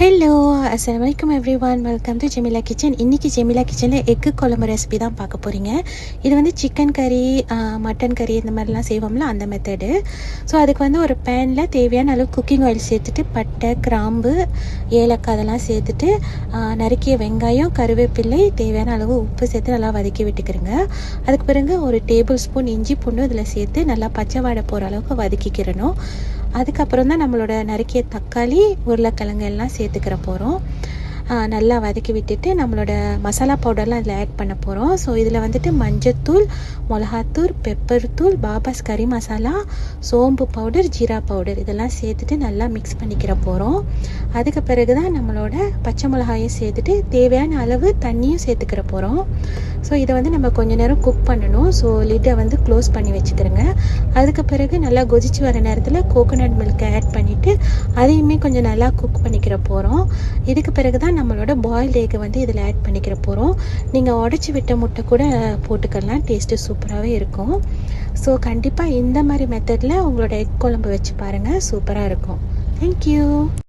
Hello அஸ்லாம் வலைக்கம் everyone welcome to Jemila kitchen இன்றைக்கி ஜெமிலா கிச்சனில் எக்கு குழம்பு ரெசிபி தான் பார்க்க போகிறீங்க இது வந்து சிக்கன் கறி மட்டன் கறி இந்த மாதிரிலாம் செய்வோம்ல அந்த மெத்தடு ஸோ அதுக்கு வந்து ஒரு பேனில் தேவையான அளவு குக்கிங் ஆயில் சேர்த்துட்டு பட்டை கிராம்பு ஏலக்காய் அதெல்லாம் சேர்த்துட்டு நறுக்கிய வெங்காயம் கருவேப்பிள்ளை தேவையான அளவு உப்பு சேர்த்து நல்லா வதக்கி விட்டுக்கிறேங்க. அதுக்கு பிறகு ஒரு டேபிள் ஸ்பூன் இஞ்சி பூண்டு இதில் சேர்த்து நல்லா பச்சை வாடை போகிற அளவுக்கு வதக்கிக்கிறணும். அதுக்கப்புறம் தான் நம்மளோட நறுக்கிய தக்காளி உருளைக்கிழங்கு எல்லாம் சேர்த்துக்கிற போகிறோம் நல்லா வதக்கி விட்டுட்டு நம்மளோட மசாலா பவுடர்லாம் இதில் ஆட் பண்ண போகிறோம் ஸோ இதில் வந்துட்டு மஞ்சத்தூள் மிளகாத்தூள் பெப்பர் தூள் பாபாஸ் கறி மசாலா சோம்பு பவுடர் ஜீரா பவுடர் இதெல்லாம் சேர்த்துட்டு நல்லா மிக்ஸ் பண்ணிக்கிற போகிறோம் அதுக்கு பிறகு தான் நம்மளோட பச்சை மிளகாயும் சேர்த்துட்டு தேவையான அளவு தண்ணியும் சேர்த்துக்கிற போகிறோம் ஸோ இதை வந்து நம்ம கொஞ்ச நேரம் குக் பண்ணணும். ஸோ லிட்டை வந்து க்ளோஸ் பண்ணி வச்சுக்கிறோங்க. அதுக்கு பிறகு நல்லா கொதிச்சு வர நேரத்தில் கோகோனட் மில்க் ஆட் பண்ணிவிட்டு அதையுமே கொஞ்சம் நல்லா குக் பண்ணிக்கிற போகிறோம் இதுக்கு பிறகு தான் நம்மளோட பாயில்டு எக்கை வந்து இதில் ஆட் பண்ணிக்கிற போகிறோம் நீங்கள் உடச்சி விட்ட முட்டை கூட போட்டுக்கலாம். டேஸ்ட்டு சூப்பராகவே இருக்கும். ஸோ கண்டிப்பாக இந்த மாதிரி மெத்தடில் உங்களோட எக் குழம்பு வச்சு பாருங்கள் சூப்பராக இருக்கும். தேங்க்யூ